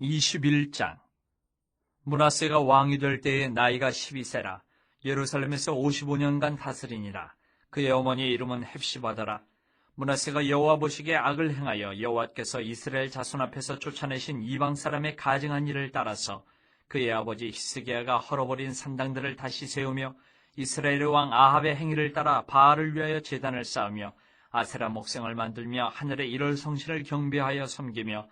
21장. 문하세가 왕이 될 때에 나이가 12세라. 예루살렘에서 55년간 다스리니라. 그의 어머니의 이름은 헵시바더라. 문하세가 여호와 보시기에 악을 행하여 여호와께서 이스라엘 자손 앞에서 쫓아내신 이방 사람의 가증한 일을 따라서 그의 아버지 히스기야가 헐어버린 산당들을 다시 세우며 이스라엘의 왕 아합의 행위를 따라 바알을 위하여 제단을 쌓으며 아세라 목생을 만들며 하늘의 일월 성신을 경배하여 섬기며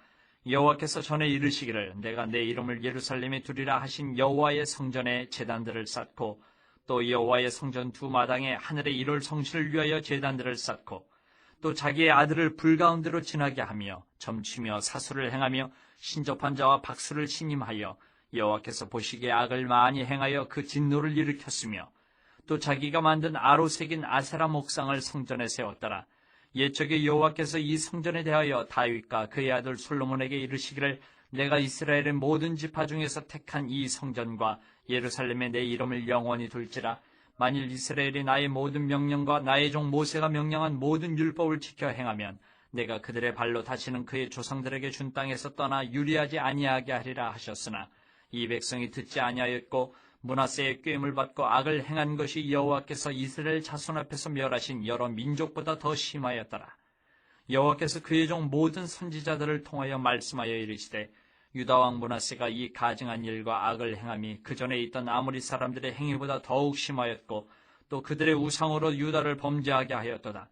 여호와께서 전에 이르시기를 내가 내 이름을 예루살렘에 두리라 하신 여호와의 성전에 제단들을 쌓고 또 여호와의 성전 두 마당에 하늘의 일월 성신을 위하여 제단들을 쌓고 또 자기의 아들을 불 가운데로 지나게 하며 점치며 사수를 행하며 신접한 자와 박수를 신임하여 여호와께서 보시기에 악을 많이 행하여 그 진노를 일으켰으며 또 자기가 만든 아로 새긴 아세라 목상을 성전에 세웠더라. 옛적에 여호와께서 이 성전에 대하여 다윗과 그의 아들 솔로몬에게 이르시기를 내가 이스라엘의 모든 지파 중에서 택한 이 성전과 예루살렘에 내 이름을 영원히 둘지라. 만일 이스라엘이 나의 모든 명령과 나의 종 모세가 명령한 모든 율법을 지켜 행하면 내가 그들의 발로 다시는 그의 조상들에게 준 땅에서 떠나 유리하지 아니하게 하리라 하셨으나 이 백성이 듣지 아니하였고 문하세의 꾀임을 받고 악을 행한 것이 여호와께서 이스라엘 자손 앞에서 멸하신 여러 민족보다 더 심하였더라. 여호와께서 그의 종 모든 선지자들을 통하여 말씀하여 이르시되 유다 왕 문하세가 이 가증한 일과 악을 행함이 그 전에 있던 아무리 사람들의 행위보다 더욱 심하였고 또 그들의 우상으로 유다를 범죄하게 하였도다.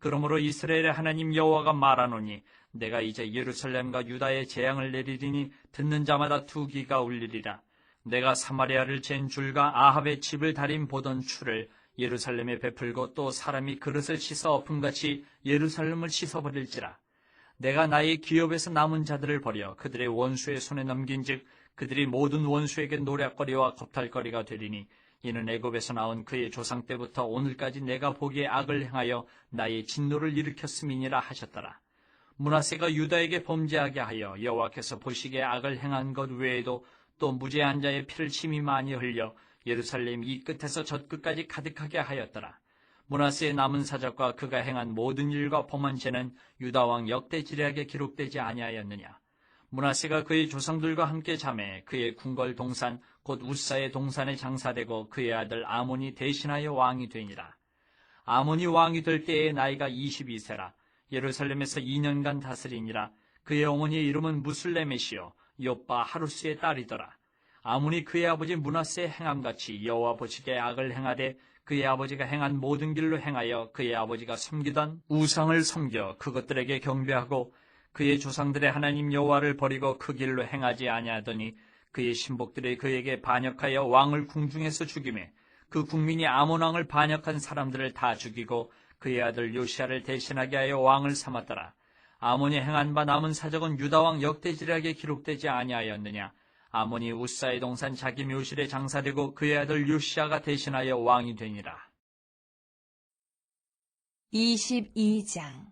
그러므로 이스라엘의 하나님 여호와가 말하노니 내가 이제 예루살렘과 유다에 재앙을 내리리니 듣는 자마다 투기가 울리리라. 내가 사마리아를 잰 줄과 아합의 집을 달인 보던 추를 예루살렘에 베풀고 또 사람이 그릇을 씻어 엎음같이 예루살렘을 씻어버릴지라. 내가 나의 기업에서 남은 자들을 버려 그들의 원수의 손에 넘긴즉 그들이 모든 원수에게 노략거리와 겁탈거리가 되리니 이는 애굽에서 나온 그의 조상 때부터 오늘까지 내가 보기에 악을 행하여 나의 진노를 일으켰음이니라 하셨더라. 문하세가 유다에게 범죄하게 하여 여호와께서 보시기에 악을 행한 것 외에도 또 무죄한 자의 피를 심히 많이 흘려 예루살렘 이 끝에서 저 끝까지 가득하게 하였더라. 문하세의 남은 사적과 그가 행한 모든 일과 범한 죄는 유다 왕 역대 지략에 기록되지 아니하였느냐. 문하세가 그의 조상들과 함께 잠에 그의 궁궐 동산 곧 우사의 동산에 장사되고 그의 아들 아몬이 대신하여 왕이 되니라. 아몬이 왕이 될 때의 나이가 22세라. 예루살렘에서 2년간 다스리니라. 그의 어머니의 이름은 무슬레메시요 요빠 하루스의 딸이더라. 아몬이 그의 아버지 문하세의 행함같이 여호와 보시기에 악을 행하되 그의 아버지가 행한 모든 길로 행하여 그의 아버지가 섬기던 우상을 섬겨 그것들에게 경배하고 그의 조상들의 하나님 여호와를 버리고 그 길로 행하지 아니하더니 그의 신복들이 그에게 반역하여 왕을 궁중에서 죽임에 그 국민이 아몬 왕을 반역한 사람들을 다 죽이고 그의 아들 요시아를 대신하게 하여 왕을 삼았더라. 아몬이 행한 바 남은 사적은 유다 왕 역대지략에 기록되지 아니하였느냐. 아몬이 우사의 동산 자기 묘실에 장사되고 그의 아들 요시아가 대신하여 왕이 되니라. 22장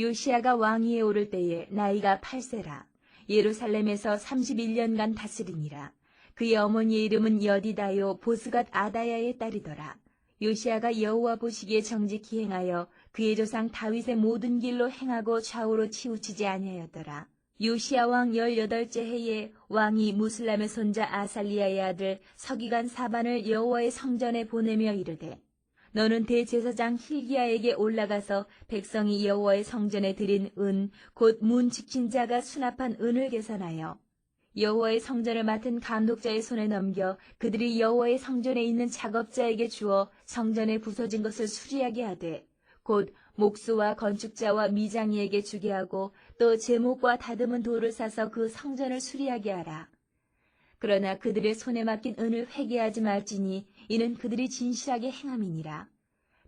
요시아가 왕위에 오를 때에 나이가 8세라 예루살렘에서 31년간 다스리니라 그의 어머니의 이름은 여디다요 보스갓 아다야의 딸이더라 요시아가 여호와 보시기에 정직히 행하여 그의 조상 다윗의 모든 길로 행하고 좌우로 치우치지 아니하였더라. 요시아 왕 18째 해에 왕이 무슬람의 손자 아살리아의 아들 서기관 사반을 여호와의 성전에 보내며 이르되 너는 대제사장 힐기야에게 올라가서 백성이 여호와의 성전에 드린 은 곧 문 지킨 자가 수납한 은을 계산하여 여호와의 성전을 맡은 감독자의 손에 넘겨 그들이 여호와의 성전에 있는 작업자에게 주어 성전에 부서진 것을 수리하게 하되 곧 목수와 건축자와 미장이에게 주게 하고 또 제목과 다듬은 돌을 사서 그 성전을 수리하게 하라. 그러나 그들의 손에 맡긴 은을 회개하지 말지니 이는 그들이 진실하게 행함이니라.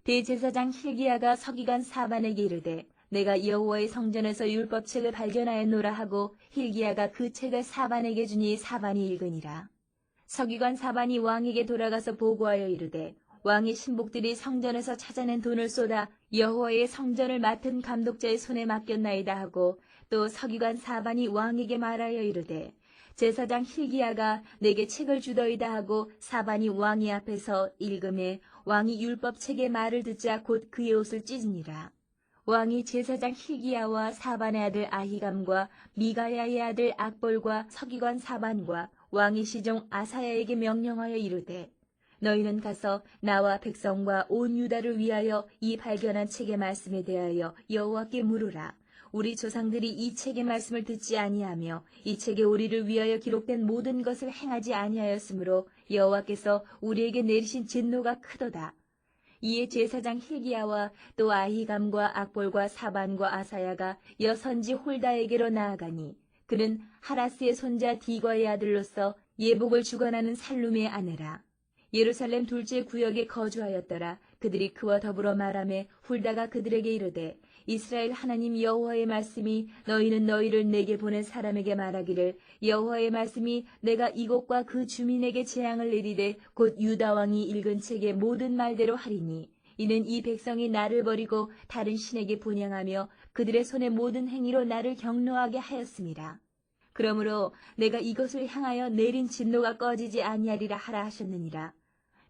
대제사장 힐기야가 서기관 사반에게 이르되 내가 여호와의 성전에서 율법책을 발견하였노라 하고 힐기야가 그 책을 사반에게 주니 사반이 읽으니라. 서기관 사반이 왕에게 돌아가서 보고하여 이르되 왕의 신복들이 성전에서 찾아낸 돈을 쏟아 여호와의 성전을 맡은 감독자의 손에 맡겼나이다 하고 또 서기관 사반이 왕에게 말하여 이르되 제사장 힐기야가 내게 책을 주더이다 하고 사반이 왕의 앞에서 읽음에 왕이 율법 책의 말을 듣자 곧 그의 옷을 찢으니라. 왕이 제사장 hil기야와 사반의 아들 아히감과 미가야의 아들 악볼과 서기관 사반과 왕의 시종 아사야에게 명령하여 이르되 너희는 가서 나와 백성과 온 유다를 위하여 이 발견한 책의 말씀에 대하여 여호와께 물으라. 우리 조상들이 이 책의 말씀을 듣지 아니하며 이 책에 우리를 위하여 기록된 모든 것을 행하지 아니하였으므로 여호와께서 우리에게 내리신 진노가 크도다. 이에 제사장 hil기야와 또 아히감과 악볼과 사반과 아사야가 여선지 홀다에게로 나아가니 그는 하라스의 손자 디과의 아들로서 예복을 주관하는 살룸의 아내라. 예루살렘 둘째 구역에 거주하였더라. 그들이 그와 더불어 말하매 훌다가 그들에게 이르되 이스라엘 하나님 여호와의 말씀이 너희는 너희를 내게 보낸 사람에게 말하기를 여호와의 말씀이 내가 이곳과 그 주민에게 재앙을 내리되 곧 유다 왕이 읽은 책의 모든 말대로 하리니 이는 이 백성이 나를 버리고 다른 신에게 분양하며 그들의 손의 모든 행위로 나를 경노하게 하였습니다. 그러므로 내가 이것을 향하여 내린 진노가 꺼지지 아니하리라 하라 하셨느니라.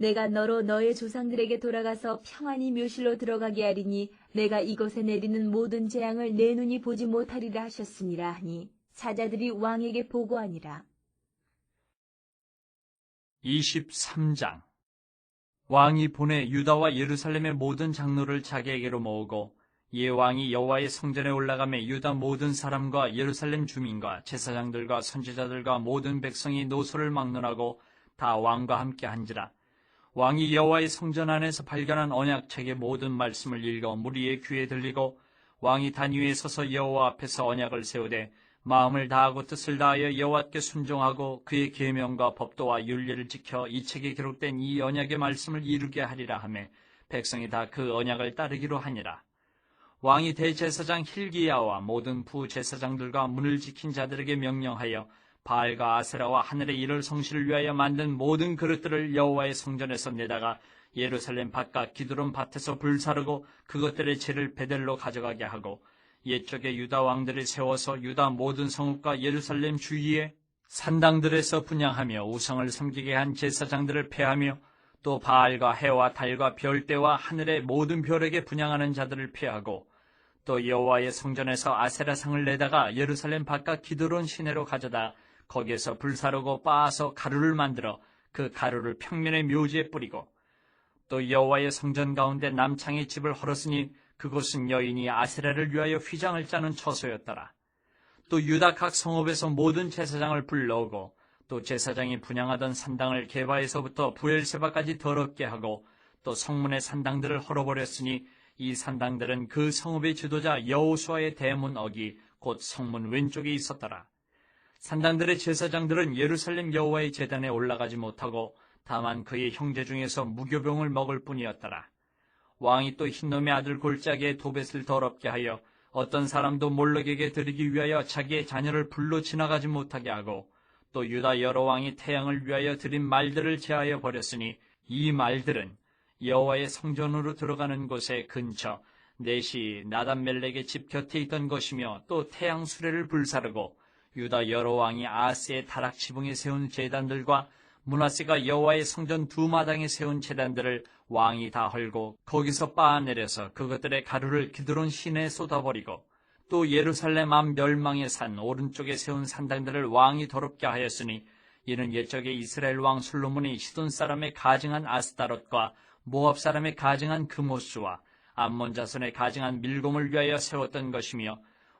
내가 너로 너의 조상들에게 돌아가서 평안히 묘실로 들어가게 하리니 내가 이곳에 내리는 모든 재앙을 내 눈이 보지 못하리라 하셨습니다. 하니 사자들이 왕에게 보고하니라. 23장. 왕이 보내 유다와 예루살렘의 모든 장로를 자기에게로 모으고 예 왕이 여호와의 성전에 올라가며 유다 모든 사람과 예루살렘 주민과 제사장들과 선지자들과 모든 백성이 노소를 막론하고 다 왕과 함께 한지라 왕이 여호와의 성전 안에서 발견한 언약책의 모든 말씀을 읽어 무리의 귀에 들리고 왕이 단 위에 서서 여호와 앞에서 언약을 세우되 마음을 다하고 뜻을 다하여 여호와께 순종하고 그의 계명과 법도와 윤리를 지켜 이 책에 기록된 이 언약의 말씀을 이루게 하리라 하며 백성이 다 그 언약을 따르기로 하니라. 왕이 대제사장 hil기야와 모든 부제사장들과 문을 지킨 자들에게 명령하여 바알과 아세라와 하늘의 일월 성실을 위하여 만든 모든 그릇들을 여호와의 성전에서 내다가 예루살렘 바깥 기드론 밭에서 불사르고 그것들의 재를 베델로 가져가게 하고 옛적에 유다 왕들을 세워서 유다 모든 성읍과 예루살렘 주위에 산당들에서 분양하며 우상을 섬기게 한 제사장들을 패하며 또 바알과 해와 달과 별대와 하늘의 모든 별에게 분양하는 자들을 패하고 또 여호와의 성전에서 아세라상을 내다가 예루살렘 바깥 기드론 시내로 가져다 거기에서 불사르고 빻아서 가루를 만들어 그 가루를 평면의 묘지에 뿌리고 또 여호와의 성전 가운데 남창의 집을 헐었으니 그곳은 여인이 아세라를 위하여 휘장을 짜는 처소였더라. 또 유다 각 성읍에서 모든 제사장을 불러오고 또 제사장이 분양하던 산당을 개바에서부터 부엘세바까지 더럽게 하고 또 성문의 산당들을 헐어버렸으니 이 산당들은 그 성읍의 지도자 여호수아의 대문 어기 곧 성문 왼쪽에 있었더라. 산당들의 제사장들은 예루살렘 여호와의 제단에 올라가지 못하고 다만 그의 형제 중에서 무교병을 먹을 뿐이었더라. 왕이 또 흰놈의 아들 골짜기에 도벳을 더럽게 하여 어떤 사람도 몰록에게 드리기 위하여 자기의 자녀를 불로 지나가지 못하게 하고 또 유다 여러 왕이 태양을 위하여 드린 말들을 제하여 버렸으니 이 말들은 여호와의 성전으로 들어가는 곳의 근처 넷이 나단멜렉의 집 곁에 있던 것이며 또 태양 수레를 불사르고 유다 여러 왕이 아스의 타락 지붕에 세운 제단들과 문하세가 여호와의 성전 두 마당에 세운 제단들을 왕이 다 헐고 거기서 빻아내려서 그것들의 가루를 기드론 시내에 쏟아버리고 또 예루살렘 앞 멸망의 산 오른쪽에 세운 산당들을 왕이 더럽게 하였으니 이는 옛적에 이스라엘 왕 솔로몬이 시돈 사람의 가증한 아스타롯과 모압 사람의 가증한 금호수와 암몬 자손의 가증한 밀곰을 위하여 세웠던 것이며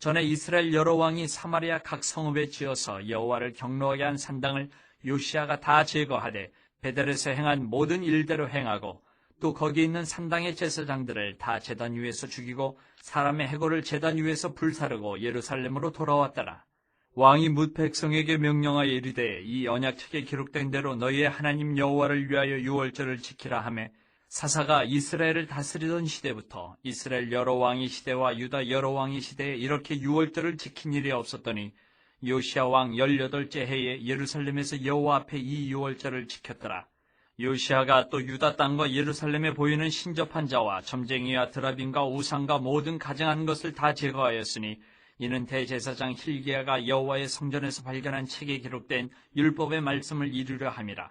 전에 이스라엘 여러 왕이 사마리아 각 성읍에 지어서 여호와를 경노하게 한 산당을 요시아가 다 제거하되 베델에서 행한 모든 일대로 행하고 또 거기 있는 산당의 제사장들을 다 제단 위에서 죽이고 사람의 해골을 제단 위에서 불사르고 예루살렘으로 돌아왔더라. 왕이 뭇 백성에게 명령하여 이르되 이 언약책에 기록된 대로 너희의 하나님 여호와를 위하여 유월절을 지키라 하매 사사가 이스라엘을 다스리던 시대부터 이스라엘 여러 왕의 시대와 유다 여러 왕의 시대에 이렇게 유월절을 지킨 일이 없었더니 요시아 왕 열여덟째 해에 예루살렘에서 여호와 앞에 이 유월절을 지켰더라. 요시아가 또 유다 땅과 예루살렘에 보이는 신접한 자와 점쟁이와 드라빈과 우상과 모든 가증한 것을 다 제거하였으니 이는 대제사장 힐기야가 여호와의 성전에서 발견한 책에 기록된 율법의 말씀을 이루려 함이라.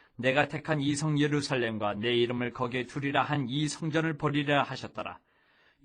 내가 택한 이 성 예루살렘과 내 이름을 거기에 두리라 한 이 성전을 버리라 하셨더라.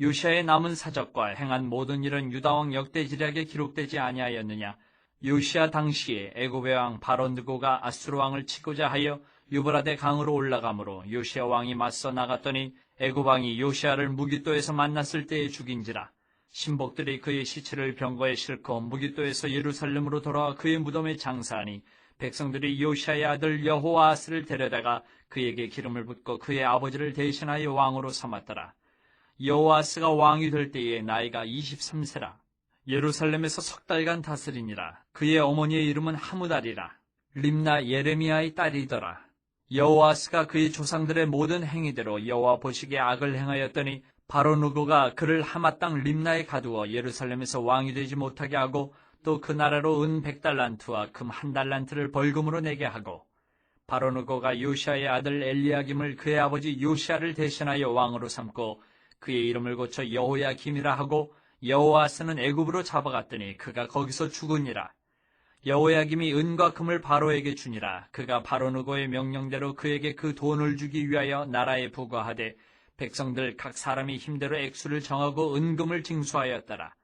요시아의 남은 사적과 행한 모든 일은 유다왕 역대지략에 기록되지 아니하였느냐. 요시아 당시에 애굽의 왕 바론드고가 아수르 왕을 치고자 하여 유브라데 강으로 올라가므로 요시아 왕이 맞서 나갔더니 애굽 왕이 요시아를 무기또에서 만났을 때에 죽인지라. 신복들이 그의 시체를 병거에 싣고 무기또에서 예루살렘으로 돌아와 그의 무덤에 장사하니 백성들이 요시아의 아들 여호아스를 데려다가 그에게 기름을 붓고 그의 아버지를 대신하여 왕으로 삼았더라. 여호아스가 왕이 될 때에 나이가 23세라. 예루살렘에서 석 달간 다스리니라. 그의 어머니의 이름은 하무달이라. 림나 예레미야의 딸이더라. 여호아스가 그의 조상들의 모든 행위대로 여호와 보시기에 악을 행하였더니 바로 누구가 그를 하마 땅 림나에 가두어 예루살렘에서 왕이 되지 못하게 하고 또 그 나라로 은 백달란트와 금 한 달란트를 벌금으로 내게 하고 바로 누고가 요시아의 아들 엘리야김을 그의 아버지 요시아를 대신하여 왕으로 삼고 그의 이름을 고쳐 여호야김이라 하고 여호아스는 애굽으로 잡아갔더니 그가 거기서 죽으니라. 여호야김이 은과 금을 바로에게 주니라. 그가 바로 누고의 명령대로 그에게 그 돈을 주기 위하여 나라에 부과하되 백성들 각 사람이 힘대로 액수를 정하고 은금을 징수하였더라.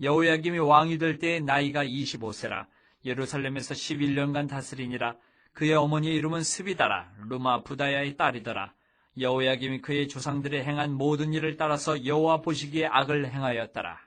여호야김이 왕이 될 때에 나이가 25세라. 예루살렘에서 11년간 다스리니라. 그의 어머니의 이름은 스비다라. 루마 부다야의 딸이더라. 여호야김이 그의 조상들의 행한 모든 일을 따라서 여호와 보시기에 악을 행하였더라